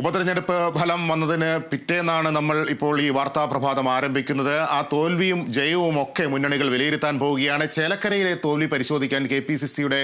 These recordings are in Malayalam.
ഉപതെരഞ്ഞെടുപ്പ് ഫലം വന്നതിന് പിറ്റേന്നാണ് നമ്മൾ ഇപ്പോൾ ഈ വാർത്താ പ്രഭാതം ആരംഭിക്കുന്നത്. ആ തോൽവിയും ജയവും ഒക്കെ മുന്നണികൾ വിലയിരുത്താൻ പോവുകയാണ്. ചേലക്കരയിലെ തോൽവി പരിശോധിക്കാൻ കെ പി സി സിയുടെ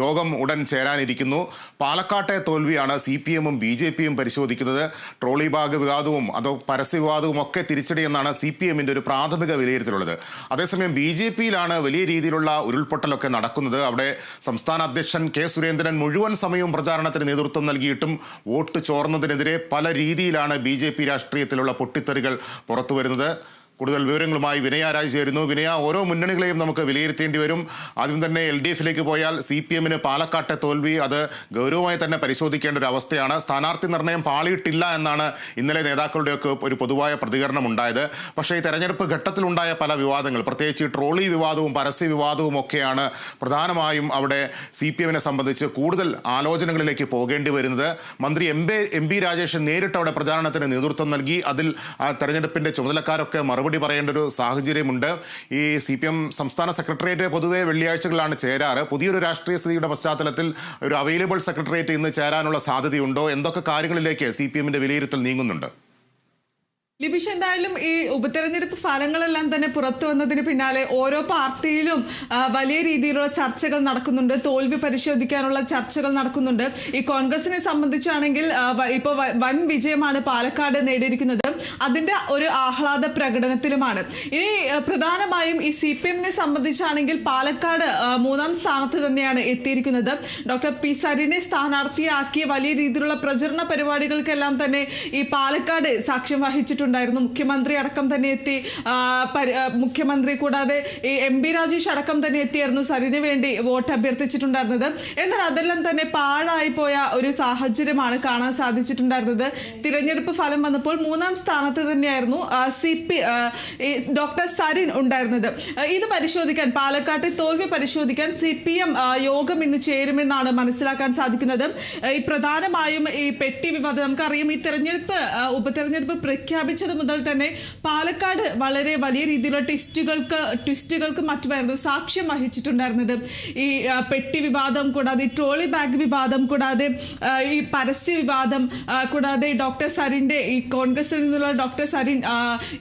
യോഗം ഉടൻ ചേരാനിരിക്കുന്നു. പാലക്കാട്ടെ തോൽവിയാണ് സി പി എമ്മും ബി ജെ പിയും പരിശോധിക്കുന്നത്. ട്രോളി ബാഗ് വിവാദവും അതോ പരസ്യ വിവാദവും ഒക്കെ തിരിച്ചടിയെന്നാണ് സി പി എമ്മിന്റെ ഒരു പ്രാഥമിക വിലയിരുത്തലുള്ളത്. അതേസമയം ബി ജെ പിയിലാണ് വലിയ രീതിയിലുള്ള ഉരുൾപൊട്ടലൊക്കെ നടക്കുന്നത്. അവിടെ സംസ്ഥാന അധ്യക്ഷൻ കെ സുരേന്ദ്രൻ മുഴുവൻ സമയവും പ്രചാരണത്തിന് നേതൃത്വം നൽകിയിട്ടും വോട്ട് ചോർന്നതിനെതിരെ പല രീതിയിലാണ് ബി രാഷ്ട്രീയത്തിലുള്ള പൊട്ടിത്തെറികൾ പുറത്തു വരുന്നത് കൂടുതൽ വിവരങ്ങളുമായി വിനയ രാജ് ചേരുന്നു വിനയ ഓരോ മുന്നണികളെയും നമുക്ക് വിലയിരുത്തേണ്ടി വരും. ആദ്യം തന്നെ എൽ ഡി എഫിലേക്ക് പോയാൽ സി പി എമ്മിന് പാലക്കാട്ടെ തോൽവി. അത് ഗൗരവമായി തന്നെ പരിശോധിക്കേണ്ട ഒരു അവസ്ഥയാണ്. സ്ഥാനാർത്ഥി നിർണയം പാളിയിട്ടില്ല എന്നാണ് ഇന്നലെ നേതാക്കളുടെയൊക്കെ ഒരു പൊതുവായ പ്രതികരണം ഉണ്ടായത് പക്ഷേ ഈ തെരഞ്ഞെടുപ്പ് ഘട്ടത്തിലുണ്ടായ പല വിവാദങ്ങൾ പ്രത്യേകിച്ച് ട്രോളി വിവാദവും പരസ്യ വിവാദവും ഒക്കെയാണ് പ്രധാനമായും അവിടെ സി പി എമ്മിനെ സംബന്ധിച്ച് കൂടുതൽ ആലോചനകളിലേക്ക് പോകേണ്ടി വരുന്നത്. മന്ത്രി എം എം പി രാജേഷൻ നേരിട്ട് അവിടെ പ്രചാരണത്തിന് നേതൃത്വം നൽകി. അതിൽ ആ തെരഞ്ഞെടുപ്പിന്റെ ചുമതലക്കാരൊക്കെ മറുപടി പറയേണ്ട ഒരു സാഹചര്യമുണ്ട്. ഈ സി പി എം സംസ്ഥാന സെക്രട്ടേറിയറ്റ് പൊതുവെ വെള്ളിയാഴ്ചകളാണ് ചേരാറ്. പുതിയൊരു രാഷ്ട്രീയ സ്ഥിതിയുടെ പശ്ചാത്തലത്തിൽ ഒരു അവൈലബിൾ സെക്രട്ടേറിയറ്റ് ഇന്ന് ചേരാനുള്ള സാധ്യതയുണ്ടോ? എന്തൊക്കെ കാര്യങ്ങളിലേക്ക് സി പി എമ്മിന്റെ വിലയിരുത്തൽ നീങ്ങുന്നുണ്ട്? ലിബിഷ് എന്തായാലും ഈ ഉപതെരഞ്ഞെടുപ്പ് ഫലങ്ങളെല്ലാം തന്നെ പുറത്തു വന്നതിന് പിന്നാലെ ഓരോ പാർട്ടിയിലും വലിയ രീതിയിലുള്ള ചർച്ചകൾ നടക്കുന്നുണ്ട്. തോൽവി പരിശോധിക്കാനുള്ള ചർച്ചകൾ നടക്കുന്നുണ്ട്. ഈ കോൺഗ്രസിനെ സംബന്ധിച്ചാണെങ്കിൽ ഇപ്പൊ വൻ വിജയമാണ് പാലക്കാട് നേടിയിരിക്കുന്നത്. അതിന്റെ ഒരു ആഹ്ലാദ പ്രകടനത്തിലുമാണ്. ഇനി പ്രധാനമായും ഈ സി പി എമ്മിനെ സംബന്ധിച്ചാണെങ്കിൽ പാലക്കാട് മൂന്നാം സ്ഥാനത്ത് തന്നെയാണ് എത്തിയിരിക്കുന്നത്. ഡോക്ടർ പി സരിനെ സ്ഥാനാർത്ഥിയാക്കി വലിയ രീതിയിലുള്ള പ്രചരണ പരിപാടികൾക്കെല്ലാം തന്നെ ഈ പാലക്കാട് സാക്ഷ്യം വഹിച്ചിട്ടുണ്ടായിരുന്നു മുഖ്യമന്ത്രി അടക്കം തന്നെ എത്തി. മുഖ്യമന്ത്രി കൂടാതെ ഈ എം ബി രാജേഷ് അടക്കം തന്നെ എത്തിയായിരുന്നു. സരിന് വേണ്ടി വോട്ട് അഭ്യർത്ഥിച്ചിട്ടുണ്ടായിരുന്നത്. എന്നാൽ അതെല്ലാം തന്നെ പാഴായി പോയ ഒരു സാഹചര്യമാണ് കാണാൻ സാധിച്ചിട്ടുണ്ടായിരുന്നത്. തിരഞ്ഞെടുപ്പ് ഫലം വന്നപ്പോൾ മൂന്നാം സ്ഥാനത്ത് തന്നെയായിരുന്നു സി പി ഡോക്ടർ സരിൻ ഉണ്ടായിരുന്നത്. ഇത് പരിശോധിക്കാൻ പാലക്കാട്ടെ തോൽവി പരിശോധിക്കാൻ സി പി എം യോഗം ഇന്ന് ചേരുമെന്നാണ് മനസ്സിലാക്കാൻ സാധിക്കുന്നത്. ഈ പ്രധാനമായും ഈ പെട്ടി വിവാദം നമുക്കറിയാം. ഈ തെരഞ്ഞെടുപ്പ് ഉപതെരഞ്ഞെടുപ്പ് ഉപതെരഞ്ഞെടുപ്പ് പ്രഖ്യാപിച്ചത് മുതൽ തന്നെ പാലക്കാട് വളരെ വലിയ രീതിയിലുള്ള ട്വിസ്റ്റുകൾക്ക് ട്വിസ്റ്റുകൾക്ക് മറ്റുമായിരുന്നു സാക്ഷ്യം വഹിച്ചിട്ടുണ്ടായിരുന്നത്. ഈ പെട്ടി വിവാദം കൂടാതെ ട്രോളി ബാഗ് വിവാദം കൂടാതെ ഈ പരസ്യ വിവാദം കൂടാതെ ഡോക്ടർ സരിന്റെ ഈ കോൺഗ്രസിൽ നിന്നുള്ള ഡോക്ടർ സരിൻ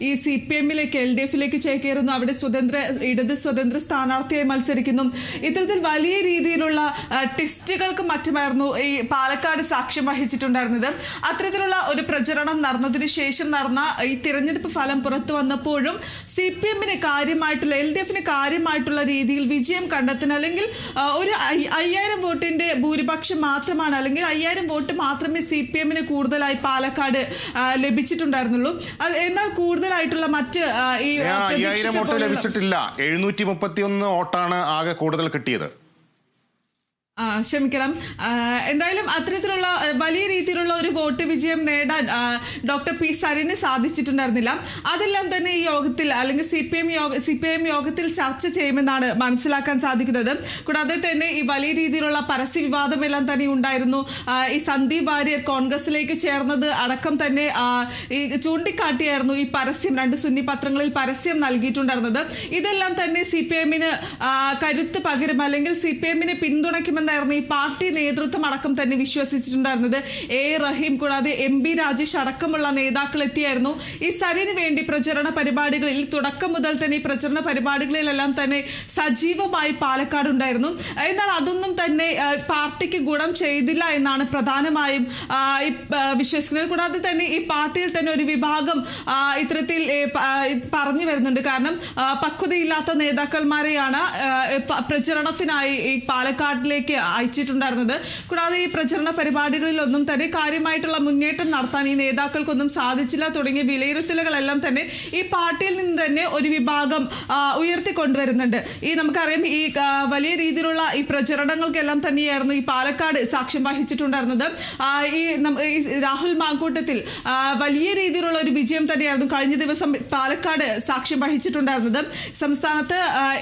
ഈ സി പി എമ്മിലേക്ക് എൽ ഡി എഫിലേക്ക് ചേക്കേറുന്നു. അവിടെ സ്വതന്ത്ര ഇടത് സ്വതന്ത്ര സ്ഥാനാർത്ഥിയായി മത്സരിക്കുന്നു. ഇത്തരത്തിൽ വലിയ രീതിയിലുള്ള ടെസ്റ്റുകൾക്ക് മറ്റുമായിരുന്നു ഈ പാലക്കാട് സാക്ഷ്യം വഹിച്ചിട്ടുണ്ടായിരുന്നത്. അത്തരത്തിലുള്ള ഒരു പ്രചരണം നടന്നതിന് ശേഷം നടന്ന ഈ തിരഞ്ഞെടുപ്പ് ഫലം പുറത്തു വന്നപ്പോഴും സി പി എമ്മിന് കാര്യമായിട്ടുള്ള എൽ ഡി എഫിന് കാര്യമായിട്ടുള്ള രീതിയിൽ വിജയം കണ്ടെത്തുന്ന അല്ലെങ്കിൽ ഒരു അയ്യ- അയ്യായിരം വോട്ടിന്റെ ഭൂരിപക്ഷം മാത്രമാണ് അല്ലെങ്കിൽ അയ്യായിരം വോട്ട് മാത്രമേ സി പി എമ്മിന് കൂടുതലായി പാലക്കാട് ലഭിച്ചിട്ടുണ്ടായിരുന്നുള്ളൂ. എന്നാൽ കൂടുതലായിട്ടുള്ള മറ്റ് ഈ അയ്യായിരം വോട്ട് ലഭിച്ചിട്ടില്ല. എഴുന്നൂറ്റി മുപ്പത്തി ഒന്ന് വോട്ടാണ് ആകെ കൂടുതൽ കിട്ടിയത്. ക്ഷമിക്കണം. എന്തായാലും അത്തരത്തിലുള്ള വലിയ രീതിയിലുള്ള ഒരു വോട്ട് വിജയം നേടാൻ ഡോക്ടർ പി സരിന് സാധിച്ചിട്ടുണ്ടായിരുന്നില്ല. അതെല്ലാം തന്നെ ഈ യോഗത്തിൽ അല്ലെങ്കിൽ സി പി എം യോഗ സി പി എം യോഗത്തിൽ ചർച്ച ചെയ്യുമെന്നാണ് മനസ്സിലാക്കാൻ സാധിക്കുന്നത്. കൂടാതെ തന്നെ ഈ വലിയ രീതിയിലുള്ള പരസ്യ വിവാദമെല്ലാം തന്നെ ഉണ്ടായിരുന്നു. ഈ സന്ദീപ് വാര്യർ കോൺഗ്രസിലേക്ക് ചേർന്നത് അടക്കം തന്നെ ഈ ചൂണ്ടിക്കാട്ടിയായിരുന്നു ഈ പരസ്യം രണ്ട് സുന്നി പത്രങ്ങളിൽ പരസ്യം നൽകിയിട്ടുണ്ടായിരുന്നത്. ഇതെല്ലാം തന്നെ സി പി എമ്മിന് കരുത്ത് പകരും അല്ലെങ്കിൽ സി പി എമ്മിനെ പിന്തുണയ്ക്കുമെന്നായിരുന്നു ഈ പാർട്ടി നേതൃത്വം അടക്കം തന്നെ വിശ്വസിച്ചിട്ടുണ്ടായിരുന്നത് എ റഹീം കൂടാതെ എം ബി രാജേഷ് അടക്കമുള്ള നേതാക്കൾ എത്തിയായിരുന്നു. ഈ സരിന് വേണ്ടി പ്രചരണ പരിപാടികളിൽ തുടക്കം മുതൽ തന്നെ ഈ പ്രചരണ പരിപാടികളിലെല്ലാം തന്നെ സജീവമായി പാലക്കാട് ഉണ്ടായിരുന്നു. എന്നാൽ അതൊന്നും തന്നെ പാർട്ടിക്ക് ഗുണം ചെയ്തില്ല എന്നാണ് പ്രധാനമായും വിശ്വസിക്കുന്നത്. കൂടാതെ തന്നെ ഈ പാർട്ടിയിൽ തന്നെ ഒരു വിഭാഗം ഇത്തരത്തിൽ പറഞ്ഞു വരുന്നുണ്ട്. കാരണം പക്വതയില്ലാത്ത നേതാക്കന്മാരെയാണ് പ്രചരണത്തിനായി ഈ പാലക്കാട്ടിലേക്ക് അയച്ചിട്ടുണ്ടായിരുന്നത്. കൂടാതെ ഈ പ്രചരണ പരിപാടികളിലൊന്നും തന്നെ കാര്യമായിട്ടുള്ള മുന്നേറ്റം നടത്താൻ ഈ നേതാക്കൾക്കൊന്നും സാധിച്ചില്ല. തുടങ്ങിയ വിലയിരുത്തലുകളെല്ലാം തന്നെ ഈ പാർട്ടിയിൽ നിന്ന് തന്നെ ഒരു വിഭാഗം ഉയർത്തിക്കൊണ്ടുവരുന്നുണ്ട്. ഈ നമുക്കറിയാം ഈ വലിയ രീതിയിലുള്ള ഈ പ്രചരണങ്ങൾക്കെല്ലാം തന്നെയായിരുന്നു ഈ പാലക്കാട് സാക്ഷ്യം വഹിച്ചിട്ടുണ്ടായിരുന്നത്. ഈ രാഹുൽ മാങ്കൂട്ടത്തിൽ വലിയ രീതിയിലുള്ള ഒരു വിജയം തന്നെയായിരുന്നു കഴിഞ്ഞ ദിവസം പാലക്കാട് സാക്ഷ്യം വഹിച്ചിട്ടുണ്ടായിരുന്നത്. സംസ്ഥാനത്ത്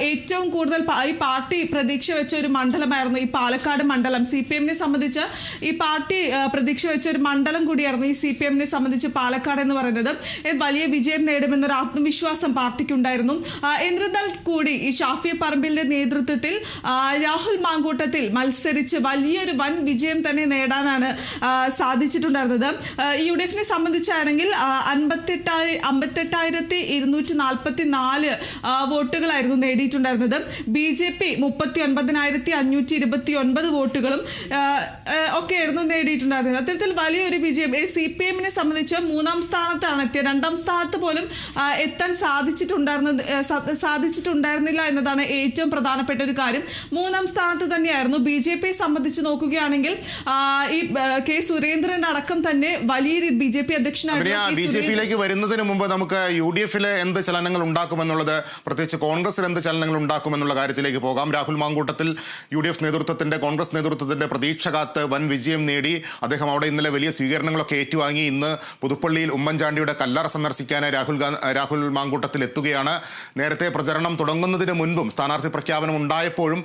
ഏറ്റവും കൂടുതൽ ഈ പാർട്ടി പ്രതീക്ഷ വെച്ച ഒരു മണ്ഡലമായിരുന്നു ഈ പാലക്കാട് മണ്ഡലം. സി പി എമ്മിനെ സംബന്ധിച്ച് ഈ പാർട്ടി പ്രതീക്ഷ വെച്ച ഒരു മണ്ഡലം കൂടിയായിരുന്നു ഈ സി പി എമ്മിനെ സംബന്ധിച്ച് പാലക്കാട് എന്ന് പറയുന്നത്. വലിയ വിജയം നേടുമെന്നൊരു ആത്മവിശ്വാസം പാർട്ടിക്കുണ്ടായിരുന്നു. എന്നിരുന്നാൽ കൂടി ഈ ഷാഫി പറമ്പിലിന്റെ നേതൃത്വത്തിൽ രാഹുൽ മാങ്കൂട്ടത്തിൽ മത്സരിച്ച് വലിയൊരു വൻ വിജയം തന്നെ നേടാനാണ് സാധിച്ചിട്ടുണ്ടായിരുന്നത്. യു ഡി എഫിനെ സംബന്ധിച്ചാണെങ്കിൽ അൻപത്തെട്ടായി അമ്പത്തെട്ടായിരത്തി ഇരുന്നൂറ്റി നാൽപ്പത്തി നാല് വോട്ടുകളായിരുന്നു നേടിയിട്ടുണ്ടായിരുന്നത്. ബി ജെ പി മുപ്പത്തി ഒൻപതിനായിരത്തി അഞ്ഞൂറ്റി ഇരുപത്തി ഒൻപത് വോട്ടുകളും ഒക്കെ ആയിരുന്നു ഒക്കെയായിരുന്നു നേടിയിട്ടുണ്ടായിരുന്നത്. അത്തരത്തിൽ വലിയൊരു വിജയം. സി പി എമ്മിനെ സംബന്ധിച്ച് മൂന്നാം സ്ഥാനത്താണ് എത്തിയത്. രണ്ടാം സ്ഥാനത്ത് പോലും എത്താൻ സാധിച്ചിട്ടുണ്ടായിരുന്നത് സാധിച്ചിട്ടുണ്ടായിരുന്നില്ല എന്നതാണ് ഏറ്റവും പ്രധാനപ്പെട്ട ഒരു കാര്യം. മൂന്നാം സ്ഥാനത്ത് തന്നെയായിരുന്നു. ബി ജെ പിയെ സംബന്ധിച്ച് നോക്കുകയാണെങ്കിൽ ഈ കെ സുരേന്ദ്രൻ അടക്കം തന്നെ വലിയ ബി ജെ പി അധ്യക്ഷനായിരുന്നു. ബി ജെ പിയിലേക്ക് വരുന്നതിന് മുമ്പ് നമുക്ക് യു ഡി എഫിലെ എന്ത് ചലനങ്ങൾ ഉണ്ടാക്കുമെന്നുള്ളത് പ്രത്യേകിച്ച് കോൺഗ്രസിൽ എന്ത് ചലനങ്ങൾ ഉണ്ടാക്കുമെന്നുള്ള കാര്യത്തിലേക്ക് പോകാം. Rahul Mamkootathil U D F നേതൃത്വത്തിന്റെ കോൺഗ്രസ് നേതൃത്വത്തിന്റെ പ്രതീക്ഷ കാത്ത് വൻ വിജയം നേടി അദ്ദേഹം അവിടെ ഇന്നലെ വലിയ സ്വീകരണങ്ങളൊക്കെ ഏറ്റുവാങ്ങി. ഇന്ന് പുതുപ്പള്ളിയിൽ ഉമ്മൻചാണ്ടിയുടെ കല്ലറ സന്ദർശിക്കാനായി രാഹുൽ രാഹുൽ മാങ്കൂട്ടത്തിൽ എത്തുകയാണ്. നേരത്തെ പ്രചരണം തുടങ്ങുന്നതിന് മുൻപും സ്ഥാനാർത്ഥി പ്രഖ്യാപനം ഉണ്ടായപ്പോഴും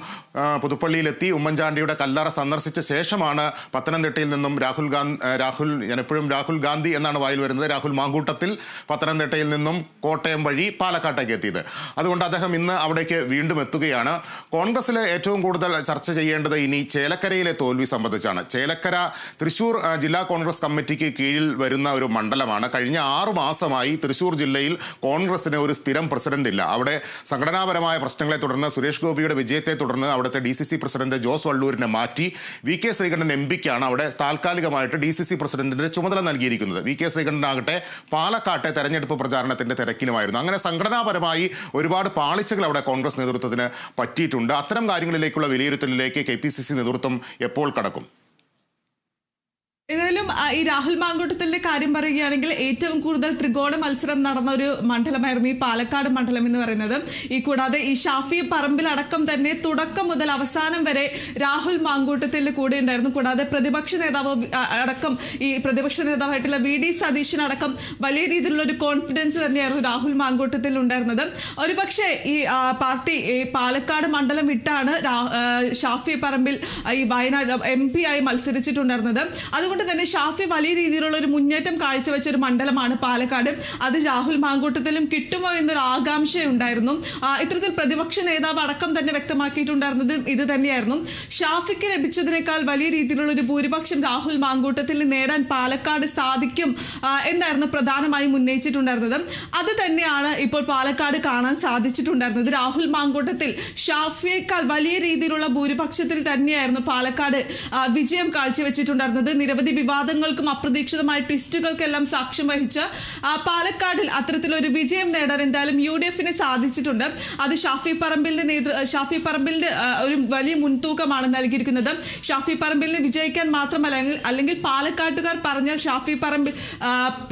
പുതുപ്പള്ളിയിലെത്തി ഉമ്മൻചാണ്ടിയുടെ കല്ലറ സന്ദർശിച്ച ശേഷമാണ് പത്തനംതിട്ടയിൽ നിന്നും രാഹുൽ ഗാന്ധി രാഹുൽ ഞാൻ എപ്പോഴും രാഹുൽ ഗാന്ധി എന്നാണ് വായിൽ വരുന്നത്. രാഹുൽ മാങ്കൂട്ടത്തിൽ പത്തനംതിട്ടയിൽ നിന്നും കോട്ടയം വഴി പാലക്കാട്ടേക്ക് എത്തിയത്. അതുകൊണ്ട് അദ്ദേഹം ഇന്ന് അവിടേക്ക് വീണ്ടും എത്തുകയാണ്. കോൺഗ്രസ്സിലെ ഏറ്റവും കൂടുതൽ ചർച്ച ചെയ്യേണ്ടത് ഇനി ചേലക്കരയിലെ തോൽവി സംബന്ധിച്ചാണ്. ചേലക്കര തൃശൂർ ജില്ലാ കോൺഗ്രസ് കമ്മിറ്റിക്ക് കീഴിൽ വരുന്ന ഒരു മണ്ഡലമാണ്. കഴിഞ്ഞ ആറു മാസമായി തൃശൂർ ജില്ലയിൽ കോൺഗ്രസിന് ഒരു സ്ഥിരം പ്രസിഡന്റ് ഇല്ല. അവിടെ സംഘടനാപരമായ പ്രശ്നങ്ങളെ തുടർന്ന് സുരേഷ് ഗോപിയുടെ വിജയത്തെ തുടർന്ന് അവിടുത്തെ ഡി പ്രസിഡന്റ് ജോസ് വള്ളൂരിനെ മാറ്റി വി കെ ശ്രീകണ്ഠൻ എം പിക്കാണ് അവിടെ താൽക്കാലികമായിട്ട് ഡി സി സി പ്രസിഡന്റിന്റെ ചുമതല നൽകിയിരിക്കുന്നത്. വി കെ ശ്രീകണ്ഠനാകട്ടെ പാലക്കാട്ടെ തെരഞ്ഞെടുപ്പ് പ്രചാരണത്തിന്റെ തിരക്കിലുമായിരുന്നു. അങ്ങനെ സംഘടനാപരമായി ഒരുപാട് പാളിച്ചകൾ അവിടെ കോൺഗ്രസ് നേതൃത്വത്തിന് പറ്റിയിട്ടുണ്ട്. അത്തരം കാര്യങ്ങളിലേക്കുള്ള വിലയിരുത്തലിലേക്ക് കെ പി സി സി നേതൃത്വം എപ്പോൾ കടക്കും? ഏതായാലും ഈ രാഹുൽ മാങ്കൂട്ടത്തിന്റെ കാര്യം പറയുകയാണെങ്കിൽ ഏറ്റവും കൂടുതൽ ത്രികോണ മത്സരം നടന്ന ഒരു മണ്ഡലമായിരുന്നു ഈ പാലക്കാട് മണ്ഡലം എന്ന് പറയുന്നത്. ഈ കൂടാതെ ഈ ഷാഫി പറമ്പിലടക്കം തന്നെ തുടക്കം മുതൽ അവസാനം വരെ രാഹുൽ മാങ്കൂട്ടത്തിൽ കൂടെ ഉണ്ടായിരുന്നു. കൂടാതെ പ്രതിപക്ഷ നേതാവ് അടക്കം ഈ പ്രതിപക്ഷ നേതാവായിട്ടുള്ള വി ഡി സതീശനടക്കം വലിയ രീതിയിലുള്ള ഒരു കോൺഫിഡൻസ് തന്നെയായിരുന്നു രാഹുൽ മാങ്കൂട്ടത്തിൽ ഉണ്ടായിരുന്നത്. ഒരുപക്ഷെ ഈ പാർട്ടി ഈ പാലക്കാട് മണ്ഡലം വിട്ടാണ് ഷാഫി പറമ്പിൽ ഈ വയനാട് എം ആയി മത്സരിച്ചിട്ടുണ്ടായിരുന്നത്. അതുകൊണ്ട് തന്നെ ഷാഫി വലിയ രീതിയിലുള്ള ഒരു മുന്നേറ്റം കാഴ്ചവെച്ച ഒരു മണ്ഡലമാണ് പാലക്കാട്. അത് രാഹുൽ മാങ്കൂട്ടത്തിലും കിട്ടുമോ എന്നൊരു ആകാംക്ഷയുണ്ടായിരുന്നു ഇത്തരത്തിൽ പ്രതിപക്ഷ നേതാവ് അടക്കം തന്നെ വ്യക്തമാക്കിയിട്ടുണ്ടായിരുന്നത് ഇത് തന്നെയായിരുന്നു. ഷാഫിക്ക് ലഭിച്ചതിനേക്കാൾ വലിയ രീതിയിലുള്ള ഒരു ഭൂരിപക്ഷം രാഹുൽ മാങ്കൂട്ടത്തിൽ നേടാൻ പാലക്കാട് സാധിക്കും എന്നായിരുന്നു പ്രധാനമായും ഉന്നയിച്ചിട്ടുണ്ടായിരുന്നത്. അത് തന്നെയാണ് ഇപ്പോൾ പാലക്കാട് കാണാൻ സാധിച്ചിട്ടുണ്ടായിരുന്നത്. രാഹുൽ മാങ്കൂട്ടത്തിൽ ഷാഫിയേക്കാൾ വലിയ രീതിയിലുള്ള ഭൂരിപക്ഷത്തിൽ തന്നെയായിരുന്നു പാലക്കാട് വിജയം കാഴ്ചവെച്ചിട്ടുണ്ടായിരുന്നത്. നിരവധി വിവാദങ്ങൾക്കും അപ്രതീക്ഷിതമായ ട്വിസ്റ്റുകൾക്കെല്ലാം സാക്ഷ്യം വഹിച്ച് പാലക്കാടിൽ അത്തരത്തിലൊരു വിജയം നേടാൻ എന്തായാലും യു ഡി എഫിന് സാധിച്ചിട്ടുണ്ട്. അത് ഷാഫി പറമ്പിലിന്റെ നേതൃ ഷാഫി പറമ്പിലിന്റെ ഒരു വലിയ മുൻതൂക്കമാണ് നൽകിയിരിക്കുന്നത്. ഷാഫി പറമ്പിലിന് വിജയിക്കാൻ മാത്രമല്ല അല്ലെങ്കിൽ- പാലക്കാട്ടുകാർ പറഞ്ഞാൽ ഷാഫി പറമ്പിൽ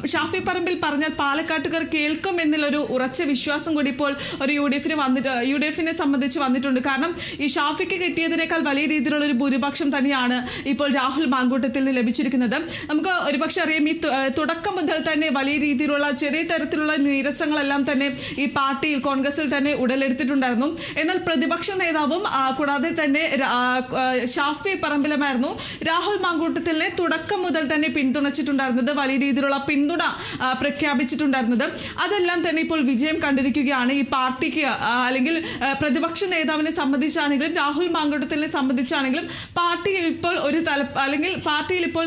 ഷാഫി പറമ്പിൽ പറഞ്ഞാൽ പാലക്കാട്ടുകാർ കേൾക്കും എന്നുള്ളൊരു ഉറച്ച വിശ്വാസം കൂടി ഇപ്പോൾ ഒരു യു ഡി എഫിന് വന്നിട്ട് യു ഡി എഫിനെ സംബന്ധിച്ച് വന്നിട്ടുണ്ട്. കാരണം ഈ ഷാഫിക്ക് കിട്ടിയതിനേക്കാൾ വലിയ രീതിയിലുള്ള ഒരു ഭൂരിപക്ഷം തന്നെയാണ് ഇപ്പോൾ രാഹുൽ മാങ്കൂട്ടത്തിൽ നിന്ന് ലഭിച്ചിരിക്കുന്നത് നമുക്ക് ഒരുപക്ഷെ അറിയാം ഈ തുടക്കം മുതൽ തന്നെ വലിയ രീതിയിലുള്ള ചെറിയ തരത്തിലുള്ള നീരസങ്ങളെല്ലാം തന്നെ ഈ പാർട്ടിയിൽ കോൺഗ്രസിൽ തന്നെ ഉടലെടുത്തിട്ടുണ്ടായിരുന്നു. എന്നാൽ പ്രതിപക്ഷ നേതാവും കൂടാതെ തന്നെ ഷാഫി പറമ്പിലമായിരുന്നു രാഹുൽ മാങ്കൂട്ടത്തിലെ തുടക്കം മുതൽ തന്നെ പിന്തുണച്ചിട്ടുണ്ടായിരുന്നത് വലിയ രീതിയിലുള്ള പിന്തുണ പ്രഖ്യാപിച്ചിട്ടുണ്ടായിരുന്നത്. അതെല്ലാം തന്നെ ഇപ്പോൾ വിജയം കണ്ടിരിക്കുകയാണ്. ഈ പാർട്ടിക്ക് അല്ലെങ്കിൽ പ്രതിപക്ഷ നേതാവിനെ സംബന്ധിച്ചാണെങ്കിലും രാഹുൽ മാങ്കൂട്ടത്തിനെ സംബന്ധിച്ചാണെങ്കിലും പാർട്ടിയിൽ ഇപ്പോൾ ഒരു തല അല്ലെങ്കിൽ പാർട്ടിയിൽ ഇപ്പോൾ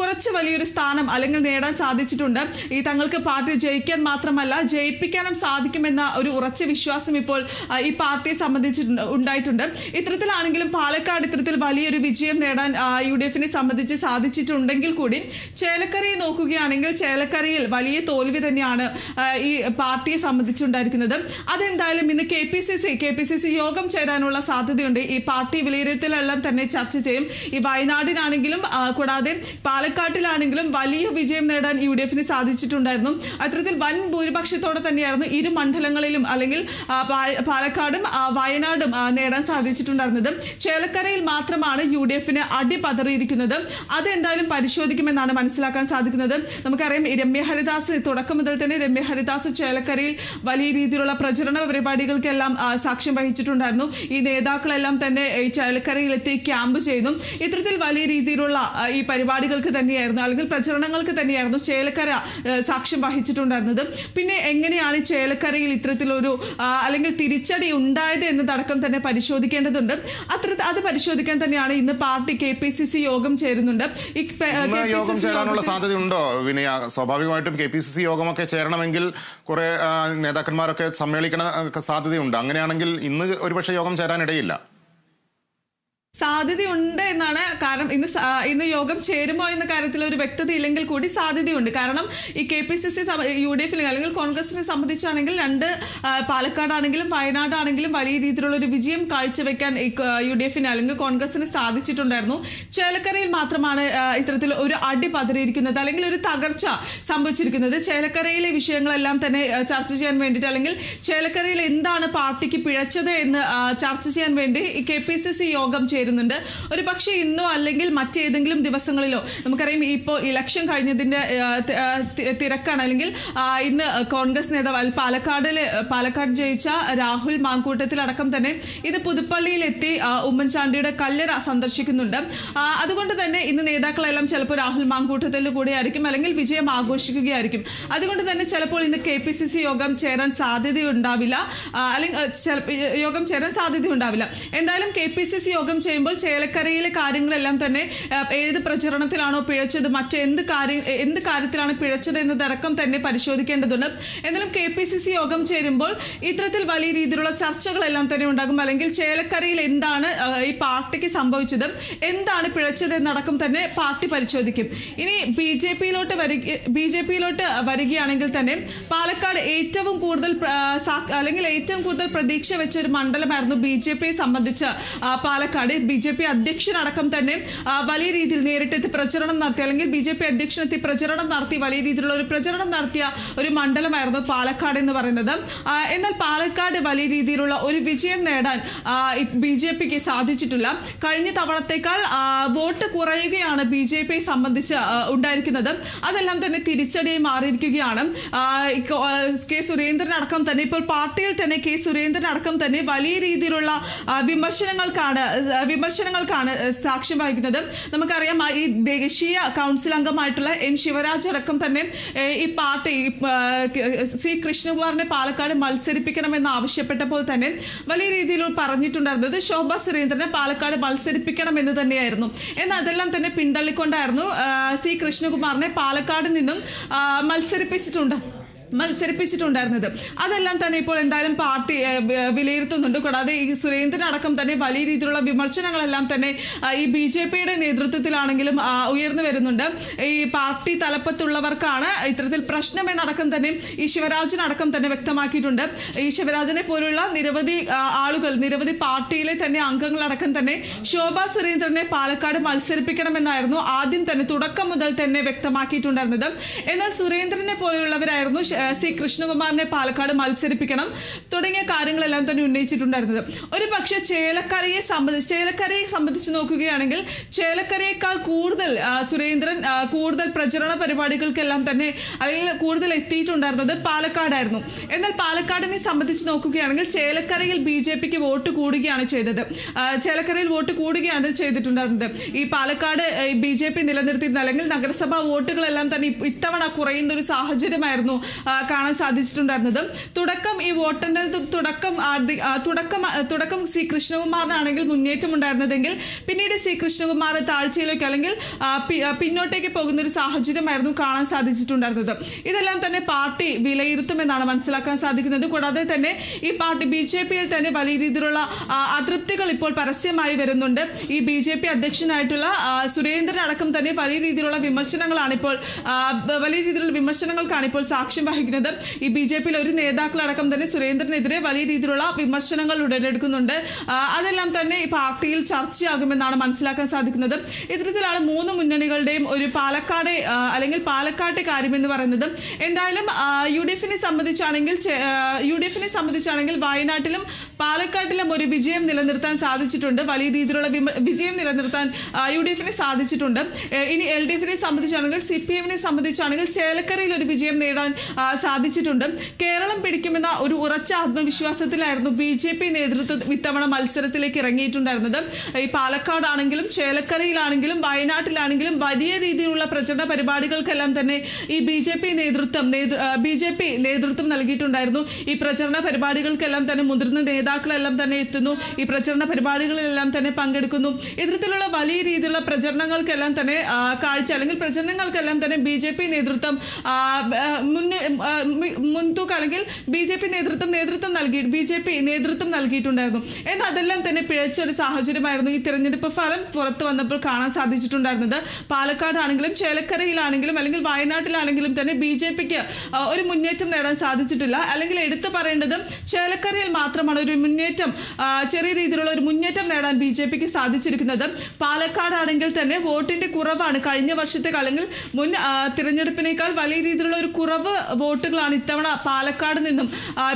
കുറച്ച് വലിയൊരു സ്ഥാനം അല്ലെങ്കിൽ നേടാൻ സാധിച്ചിട്ടുണ്ട്. ഈ തങ്ങൾക്ക് പാർട്ടി ജയിക്കാൻ മാത്രമല്ല ജയിപ്പിക്കാനും സാധിക്കുമെന്ന ഒരു ഉറച്ച വിശ്വാസം ഇപ്പോൾ ഈ പാർട്ടിയെ സംബന്ധിച്ചിട്ടുണ്ട് ഉണ്ടായിട്ടുണ്ട്. ഇത്തരത്തിലാണെങ്കിലും പാലക്കാട് ഇത്തരത്തിൽ വലിയൊരു വിജയം നേടാൻ യു ഡി എഫിനെ സംബന്ധിച്ച് സാധിച്ചിട്ടുണ്ടെങ്കിൽ കൂടി ചേലക്കരയെ നോക്കുകയാണെങ്കിൽ ചേലക്കരയിൽ വലിയ തോൽവി തന്നെയാണ് ഈ പാർട്ടിയെ സംബന്ധിച്ചുണ്ടായിരിക്കുന്നത്. അതെന്തായാലും ഇന്ന് K P C C K P C C യോഗം ചേരാനുള്ള സാധ്യതയുണ്ട്. ഈ പാർട്ടി വിലയിരുത്തലെല്ലാം തന്നെ ചർച്ച ചെയ്യും. ഈ വയനാടിനാണെങ്കിലും ആ, കൂടാതെ പാലക്കാട്ടിലാണെങ്കിലും വലിയ വിജയം നേടാൻ യു ഡി എഫിന് സാധിച്ചിട്ടുണ്ടായിരുന്നു. അത്തരത്തിൽ വൻ ഭൂരിപക്ഷത്തോടെ തന്നെയായിരുന്നു ഇരു മണ്ഡലങ്ങളിലും അല്ലെങ്കിൽ പാലക്കാടും വയനാടും നേടാൻ സാധിച്ചിട്ടുണ്ടായിരുന്നത്. ചേലക്കരയിൽ മാത്രമാണ് യു ഡി എഫിന് അടി പതറിയിരിക്കുന്നത്. അതെന്തായാലും പരിശോധിക്കുമെന്നാണ് മനസ്സിലാക്കാൻ സാധിക്കുന്നത്. നമുക്കറിയാം രമ്യ ഹരിദാസ് തുടക്കം മുതൽ തന്നെ രമ്യ ഹരിദാസ് ചേലക്കരയിൽ വലിയ രീതിയിലുള്ള പ്രചരണ പരിപാടികൾക്കെല്ലാം സാക്ഷ്യം വഹിച്ചിട്ടുണ്ടായിരുന്നു. ഈ നേതാക്കളെല്ലാം തന്നെ ഈ ചേലക്കരയിലെത്തി ക്യാമ്പ് ചെയ്യുന്നു. ഇത്തരത്തിൽ വലിയ രീതിയിലുള്ള ഈ പരിപാടികൾക്ക് തന്നെയായിരുന്നു അല്ലെങ്കിൽ പ്രചരണങ്ങൾക്ക് തന്നെയായിരുന്നു ചേലക്കര സാക്ഷ്യം വഹിച്ചിട്ടുണ്ടായിരുന്നത്. പിന്നെ എങ്ങനെയാണ് ഈ ചേലക്കരയിൽ ഇത്തരത്തിലൊരു അല്ലെങ്കിൽ തിരിച്ചടി ഉണ്ടായത് എന്നതടക്കം തന്നെ പരിശോധിക്കേണ്ടതുണ്ട്. അത്ര അത് പരിശോധിക്കാൻ തന്നെയാണ് ഇന്ന് party K P C C യോഗം ചേരുന്നുണ്ട്. യോഗം ചേരാനുള്ള സാധ്യത സാധ്യതയുണ്ടോ വിനയ? സ്വാഭാവികമായിട്ടും കെ പി സി സി യോഗമൊക്കെ ചേരണമെങ്കിൽ കുറെ നേതാക്കന്മാരൊക്കെ സമ്മേളിക്കണ സാധ്യതയുണ്ട്. അങ്ങനെയാണെങ്കിൽ ഇന്ന് ഒരുപക്ഷെ യോഗം ചേരാനിടയില്ല. സാധ്യതയുണ്ട് എന്നാണ് കാരണം ഇന്ന് ഇന്ന് യോഗം ചേരുമോ എന്ന കാര്യത്തിൽ ഒരു വ്യക്തത ഇല്ലെങ്കിൽ കൂടി സാധ്യതയുണ്ട്. കാരണം ഈ K P C C U D എഫിനെ അല്ലെങ്കിൽ കോൺഗ്രസിനെ സംബന്ധിച്ചാണെങ്കിൽ രണ്ട് പാലക്കാടാണെങ്കിലും വയനാടാണെങ്കിലും വലിയ രീതിയിലുള്ള ഒരു വിജയം കാഴ്ചവെക്കാൻ യു ഡി എഫിന് അല്ലെങ്കിൽ കോൺഗ്രസിന് സാധിച്ചിട്ടുണ്ടായിരുന്നു. ചേലക്കരയിൽ മാത്രമാണ് ഇത്തരത്തിൽ ഒരു അടി പതറിയിരിക്കുന്നത് അല്ലെങ്കിൽ ഒരു തകർച്ച സംഭവിച്ചിരിക്കുന്നത്. ചേലക്കരയിലെ വിഷയങ്ങളെല്ലാം തന്നെ ചർച്ച ചെയ്യാൻ വേണ്ടിയിട്ട് അല്ലെങ്കിൽ ചേലക്കരയിൽ എന്താണ് പാർട്ടിക്ക് പിഴച്ചത് എന്ന് ചർച്ച ചെയ്യാൻ വേണ്ടി കെ പി സി സി യോഗം ചേരുന്നുണ്ട്. ഒരു പക്ഷേ ഇന്നോ അല്ലെങ്കിൽ മറ്റേതെങ്കിലും ദിവസങ്ങളിലോ നമുക്കറിയാം ഇപ്പോൾ ഇലക്ഷൻ തി- തിരക്കാണ്. അല്ലെങ്കിൽ ഇന്ന് കോൺഗ്രസ് നേതാവ് അല്ല, പാലക്കാടിൽ പാലക്കാട് ജയിച്ച രാഹുൽ മാങ്കൂട്ടത്തിലടക്കം തന്നെ ഇത് പുതുപ്പള്ളിയിലെത്തി ഉമ്മൻചാണ്ടിയുടെ കല്ലറ സന്ദർശിക്കുന്നുണ്ട്. അതുകൊണ്ട് തന്നെ ഇന്ന് നേതാക്കളെല്ലാം ചിലപ്പോൾ രാഹുൽ മാങ്കൂട്ടത്തിൽ കൂടെ ആയിരിക്കും അല്ലെങ്കിൽ വിജയം ആഘോഷിക്കുകയായിരിക്കും. അതുകൊണ്ട് തന്നെ ചിലപ്പോൾ ഇന്ന് കെ പി സി സി യോഗം ചേരാൻ സാധ്യതയുണ്ടാവില്ല. അല്ലെങ്കിൽ യോഗം ചേരാൻ സാധ്യതയുണ്ടാവില്ല. എന്തായാലും കെ പി സി സി യോഗം ചെയ്യുമ്പോൾ ചേലക്കരയിലെ കാര്യങ്ങളെല്ലാം തന്നെ ഏത് പ്രചരണത്തിലാണോ പിഴച്ചത് മറ്റെന്ത് കാര്യം എന്ത് കാര്യത്തിലാണ് പിഴച്ചത് എന്നതടക്കം തന്നെ പരിശോധിക്കേണ്ടതുണ്ട്. എന്നാലും കെ പി സി സി യോഗം ചേരുമ്പോൾ ഇത്തരത്തിൽ വലിയ രീതിയിലുള്ള ചർച്ചകളെല്ലാം തന്നെ ഉണ്ടാകും. അല്ലെങ്കിൽ ചേലക്കരയിൽ എന്താണ് ഈ പാർട്ടിക്ക് സംഭവിച്ചത് എന്താണ് പിഴച്ചത് എന്നടക്കം തന്നെ പാർട്ടി പരിശോധിക്കും. ഇനി ബി ജെ പിയിലോട്ട് വരിക ബി ജെ പിയിലോട്ട് വരികയാണെങ്കിൽ തന്നെ പാലക്കാട് ഏറ്റവും കൂടുതൽ അല്ലെങ്കിൽ ഏറ്റവും കൂടുതൽ പ്രതീക്ഷ വെച്ച ഒരു മണ്ഡലമായിരുന്നു ബി ജെ പിയെ സംബന്ധിച്ച് പാലക്കാട്. ബി ജെ പി അധ്യക്ഷനടക്കം തന്നെ വലിയ രീതിയിൽ നേരിട്ടെത്തി പ്രചരണം നടത്തി അല്ലെങ്കിൽ ബി ജെ പി അധ്യക്ഷനെത്തി പ്രചരണം നടത്തി വലിയ രീതിയിലുള്ള ഒരു പ്രചരണം നടത്തിയ ഒരു മണ്ഡലമായിരുന്നു പാലക്കാട് എന്ന് പറയുന്നത്. എന്നാൽ പാലക്കാട് വലിയ രീതിയിലുള്ള ഒരു വിജയം നേടാൻ ബി ജെ പിക്ക് സാധിച്ചിട്ടില്ല. കഴിഞ്ഞ തവണത്തേക്കാൾ വോട്ട് കുറയുകയാണ് ബി ജെ പിയെ സംബന്ധിച്ച് ഉണ്ടായിരിക്കുന്നത്. അതെല്ലാം തന്നെ തിരിച്ചടിയായി മാറിയിരിക്കുകയാണ്. കോ- ആ, കെ സുരേന്ദ്രൻ അടക്കം തന്നെ ഇപ്പോൾ പാർട്ടിയിൽ തന്നെ കെ സുരേന്ദ്രൻ അടക്കം തന്നെ വലിയ രീതിയിലുള്ള വിമർശനങ്ങൾക്കാണ് വിമർശനങ്ങൾക്കാണ് സാക്ഷ്യം വഹിക്കുന്നത്. നമുക്കറിയാം ഈ ദേശീയ കൗൺസിൽ അംഗമായിട്ടുള്ള എൻ ശിവരാജ് അടക്കം തന്നെ ഈ പാർട്ടി സി കൃഷ്ണകുമാറിനെ പാലക്കാട് മത്സരിപ്പിക്കണമെന്ന് ആവശ്യപ്പെട്ടപ്പോൾ തന്നെ വലിയ രീതിയിൽ പറഞ്ഞിട്ടുണ്ടായിരുന്നത് ശോഭ സുരേന്ദ്രനെ പാലക്കാട് മത്സരിപ്പിക്കണം എന്ന് തന്നെയായിരുന്നു. എന്നാൽ അതെല്ലാം തന്നെ പിന്തള്ളിക്കൊണ്ടായിരുന്നു സി കൃഷ്ണകുമാറിനെ പാലക്കാട് നിന്നും മത്സരിപ്പിച്ചിട്ടുണ്ട്. മത്സരിപ്പിച്ചിട്ടുണ്ടായിരുന്നത്. അതെല്ലാം തന്നെ ഇപ്പോൾ എന്തായാലും പാർട്ടി വിലയിരുത്തുന്നുണ്ട്. കൂടാതെ ഈ സുരേന്ദ്രൻ അടക്കം തന്നെ വലിയ രീതിയിലുള്ള വിമർശനങ്ങളെല്ലാം തന്നെ ഈ ബി ജെ പിയുടെ നേതൃത്വത്തിലാണെങ്കിലും ഉയർന്നു വരുന്നുണ്ട്. ഈ പാർട്ടി തലപ്പത്തുള്ളവർക്കാണ് ഇത്തരത്തിൽ പ്രശ്നം എന്നടക്കം തന്നെ ഈ ശിവരാജനടക്കം തന്നെ വ്യക്തമാക്കിയിട്ടുണ്ട്. ഈ ശിവരാജനെ പോലുള്ള നിരവധി ആളുകൾ നിരവധി പാർട്ടിയിലെ തന്നെ അംഗങ്ങളടക്കം തന്നെ ശോഭ സുരേന്ദ്രനെ പാലക്കാട് മത്സരിപ്പിക്കണമെന്നായിരുന്നു ആദ്യം തന്നെ തുടക്കം മുതൽ തന്നെ വ്യക്തമാക്കിയിട്ടുണ്ടായിരുന്നത്. എന്നാൽ സുരേന്ദ്രനെ പോലെയുള്ളവരായിരുന്നു സി കൃഷ്ണകുമാറിനെ പാലക്കാട് മത്സരിപ്പിക്കണം തുടങ്ങിയ കാര്യങ്ങളെല്ലാം തന്നെ ഉന്നയിച്ചിട്ടുണ്ടായിരുന്നത്. ഒരു പക്ഷേ ചേലക്കരയെ സംബന്ധിച്ച് ചേലക്കരയെ സംബന്ധിച്ച് നോക്കുകയാണെങ്കിൽ ചേലക്കരയേക്കാൾ കൂടുതൽ സുരേന്ദ്രൻ കൂടുതൽ പ്രചരണ പരിപാടികൾക്കെല്ലാം തന്നെ അല്ലെങ്കിൽ കൂടുതൽ എത്തിയിട്ടുണ്ടായിരുന്നത് പാലക്കാടായിരുന്നു. എന്നാൽ പാലക്കാടിനെ സംബന്ധിച്ച് നോക്കുകയാണെങ്കിൽ ചേലക്കരയിൽ ബി ജെ പിക്ക് വോട്ട് കൂടുകയാണ് ചെയ്തത്. ചേലക്കരയിൽ വോട്ട് കൂടുകയാണ് ചെയ്തിട്ടുണ്ടായിരുന്നത്. ഈ പാലക്കാട് ബി ജെ പി നിലനിർത്തിയിരുന്ന അല്ലെങ്കിൽ നഗരസഭാ വോട്ടുകളെല്ലാം തന്നെ ഇത്തവണ കുറയുന്ന ഒരു സാഹചര്യമായിരുന്നു കാണാൻ സാധിച്ചിട്ടുണ്ടായിരുന്നത്. തുടക്കം ഈ വോട്ടെണ്ണൽ തുടക്കം തുടക്കം തുടക്കം സി കൃഷ്ണകുമാറിനാണെങ്കിൽ മുന്നേറ്റം ഉണ്ടായിരുന്നതെങ്കിൽ പിന്നീട് സി കൃഷ്ണകുമാർ താഴ്ചയിലേക്ക് അല്ലെങ്കിൽ പിന്നോട്ടേക്ക് പോകുന്ന ഒരു സാഹചര്യമായിരുന്നു കാണാൻ സാധിച്ചിട്ടുണ്ടായിരുന്നത്. ഇതെല്ലാം തന്നെ പാർട്ടി വിലയിരുത്തുമെന്നാണ് മനസ്സിലാക്കാൻ സാധിക്കുന്നത്. കൂടാതെ തന്നെ ഈ പാർട്ടി ബി ജെ പിയിൽ തന്നെ വലിയ രീതിയിലുള്ള അതൃപ്തികൾ ഇപ്പോൾ പരസ്യമായി വരുന്നുണ്ട്. ഈ ബി ജെ പി അധ്യക്ഷനായിട്ടുള്ള സുരേന്ദ്രൻ അടക്കം തന്നെ വലിയ രീതിയിലുള്ള വിമർശനങ്ങളാണ് ഇപ്പോൾ വലിയ രീതിയിലുള്ള വിമർശനങ്ങൾക്കാണ് ഇപ്പോൾ സാക്ഷ്യം വഹിക്കുന്നത്. സാധിച്ചിരിക്കുന്നത് ഈ ബി ജെ പിയിൽ ഒരു നേതാക്കളടക്കം തന്നെ സുരേന്ദ്രനെതിരെ വലിയ രീതിയിലുള്ള വിമർശനങ്ങൾ ഉടലെടുക്കുന്നുണ്ട്. അതെല്ലാം തന്നെ ഈ പാർട്ടിയിൽ ചർച്ചയാകുമെന്നാണ് മനസ്സിലാക്കാൻ സാധിക്കുന്നത്. ഇത്തരത്തിലാണ് മൂന്ന് മുന്നണികളുടെയും ഒരു പാലക്കാട് അല്ലെങ്കിൽ പാലക്കാട്ടെ കാര്യം എന്ന് പറയുന്നത്. എന്തായാലും യു ഡി എഫിനെ സംബന്ധിച്ചാണെങ്കിൽ യു ഡി എഫിനെ സംബന്ധിച്ചാണെങ്കിൽ വയനാട്ടിലും പാലക്കാട്ടിലും ഒരു വിജയം നിലനിർത്താൻ സാധിച്ചിട്ടുണ്ട്. വലിയ രീതിയിലുള്ള വിജയം നിലനിർത്താൻ യു ഡി എഫിനെ സാധിച്ചിട്ടുണ്ട്. ഇനി എൽ ഡി എഫിനെ സംബന്ധിച്ചാണെങ്കിൽ സി പി എമ്മിനെ സംബന്ധിച്ചാണെങ്കിൽ ചേലക്കരയിൽ ഒരു വിജയം നേടാൻ സാധിച്ചിട്ടുണ്ട്. കേരളം പിടിക്കുമെന്ന ഒരു ഉറച്ച ആത്മവിശ്വാസത്തിലായിരുന്നു ബി ജെ പി നേതൃത്വം ഇത്തവണ മത്സരത്തിലേക്ക് ഇറങ്ങിയിട്ടുണ്ടായിരുന്നത്. ഈ പാലക്കാടാണെങ്കിലും ചേലക്കരയിലാണെങ്കിലും വയനാട്ടിലാണെങ്കിലും വലിയ രീതിയിലുള്ള പ്രചരണ പരിപാടികൾക്കെല്ലാം തന്നെ ഈ ബി ജെ പി നേതൃത്വം ബി ജെ പി നേതൃത്വം നൽകിയിട്ടുണ്ടായിരുന്നു. ഈ പ്രചരണ പരിപാടികൾക്കെല്ലാം തന്നെ മുതിർന്ന നേതാക്കളെല്ലാം തന്നെ എത്തുന്നു. ഈ പ്രചരണ പരിപാടികളിലെല്ലാം തന്നെ പങ്കെടുക്കുന്നു. ഇത്തരത്തിലുള്ള വലിയ രീതിയിലുള്ള പ്രചരണങ്ങൾക്കെല്ലാം തന്നെ കാഴ്ച അല്ലെങ്കിൽ പ്രചരണങ്ങൾക്കെല്ലാം തന്നെ ബി ജെ പി നേതൃത്വം ആ, ആ, മുന്ന് ആ, മി- മുൻതൂക്കം അല്ലെങ്കിൽ ബി ജെ പി നേതൃത്വം നേതൃത്വം നൽകി ബി ജെ പി നേതൃത്വം നൽകിയിട്ടുണ്ടായിരുന്നു. എന്നാൽ അതെല്ലാം തന്നെ പിഴച്ച ഒരു സാഹചര്യമായിരുന്നു ഈ തെരഞ്ഞെടുപ്പ് ഫലം പുറത്തു വന്നപ്പോൾ കാണാൻ സാധിച്ചിട്ടുണ്ടായിരുന്നത്. പാലക്കാടാണെങ്കിലും ചേലക്കരയിലാണെങ്കിലും അല്ലെങ്കിൽ വയനാട്ടിലാണെങ്കിലും തന്നെ ബി ജെ പിക്ക് ഒരു മുന്നേറ്റം നേടാൻ സാധിച്ചിട്ടില്ല. അല്ലെങ്കിൽ എടുത്തു പറയേണ്ടത് ചേലക്കരയിൽ മാത്രമാണ് ഒരു മുന്നേറ്റം ചെറിയ രീതിയിലുള്ള ഒരു മുന്നേറ്റം നേടാൻ ബി ജെ പിക്ക് സാധിച്ചിരിക്കുന്നത്. പാലക്കാടാണെങ്കിൽ തന്നെ വോട്ടിന്റെ കുറവാണ്. കഴിഞ്ഞ വർഷത്തെ അല്ലെങ്കിൽ മുൻ തിരഞ്ഞെടുപ്പിനേക്കാൾ വലിയ രീതിയിലുള്ള ഒരു കുറവ് വോട്ടുകളാണ് ഇത്തവണ പാലക്കാട് നിന്നും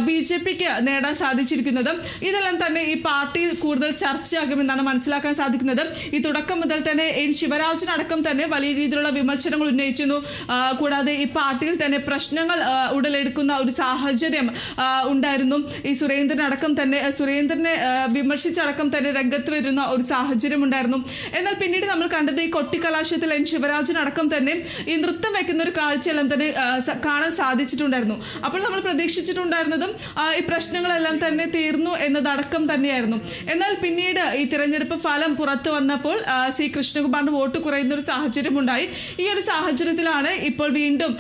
ബി ജെ പിക്ക് നേടാൻ സാധിച്ചിരിക്കുന്നത്. ഇതെല്ലാം തന്നെ ഈ പാർട്ടിയിൽ കൂടുതൽ ചർച്ചയാകുമെന്നാണ് മനസ്സിലാക്കാൻ സാധിക്കുന്നത്. ഈ തുടക്കം മുതൽ തന്നെ എൻ ശിവരാജനടക്കം തന്നെ വലിയ രീതിയിലുള്ള വിമർശനങ്ങൾ ഉന്നയിച്ചിരുന്നു. കൂടാതെ ഈ പാർട്ടിയിൽ തന്നെ പ്രശ്നങ്ങൾ ഉടലെടുക്കുന്ന ഒരു സാഹചര്യം ഉണ്ടായിരുന്നു. ഈ സുരേന്ദ്രനടക്കം തന്നെ സുരേന്ദ്രനെ വിമർശിച്ചടക്കം തന്നെ രംഗത്ത് വരുന്ന ഒരു സാഹചര്യം ഉണ്ടായിരുന്നു. എന്നാൽ പിന്നീട് നമ്മൾ കണ്ടത് ഈ കൊട്ടിക്കലാശത്തിൽ എൻ ശിവരാജനടക്കം തന്നെ ഈ നൃത്തം വെക്കുന്ന ഒരു കാഴ്ചയെല്ലാം തന്നെ കാണാൻ സാധിക്കും സാധിച്ചിട്ടുണ്ടായിരുന്നു അപ്പോൾ നമ്മൾ പ്രതീക്ഷിച്ചിട്ടുണ്ടായിരുന്നതും ഈ പ്രശ്നങ്ങളെല്ലാം തന്നെ തീർന്നു എന്നതടക്കം തന്നെയായിരുന്നു. എന്നാൽ പിന്നീട് ഈ തിരഞ്ഞെടുപ്പ് ഫലം പുറത്തു വന്നപ്പോൾ സി കൃഷ്ണകുമാറിന് വോട്ട് കുറയുന്ന ഒരു സാഹചര്യം ഉണ്ടായി ഈ ഒരു സാഹചര്യത്തിലാണ് ഇപ്പോൾ വീണ്ടും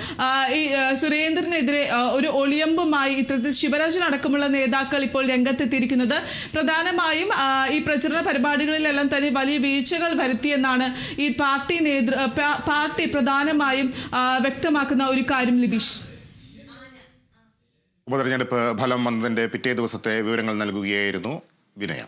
ഈ സുരേന്ദ്രനെതിരെ ഒരു ഒളിയമ്പുമായി ഇത്തരത്തിൽ ശിവരാജൻ അടക്കമുള്ള നേതാക്കൾ ഇപ്പോൾ രംഗത്തെത്തിയിരിക്കുന്നത്. പ്രധാനമായും ഈ പ്രചരണ പരിപാടികളിലെല്ലാം തന്നെ വലിയ വീഴ്ചകൾ വരുത്തിയെന്നാണ് ഈ പാർട്ടി നേതൃ പാർട്ടി പ്രധാനമായും വ്യക്തമാക്കുന്ന ഒരു കാര്യം ലിബീഷ്. ഉപതെരഞ്ഞെടുപ്പ് ഫലം വന്നതിന്റെ പിറ്റേ ദിവസത്തെ വിവരങ്ങൾ നൽകുകയായിരുന്നു വിനയ.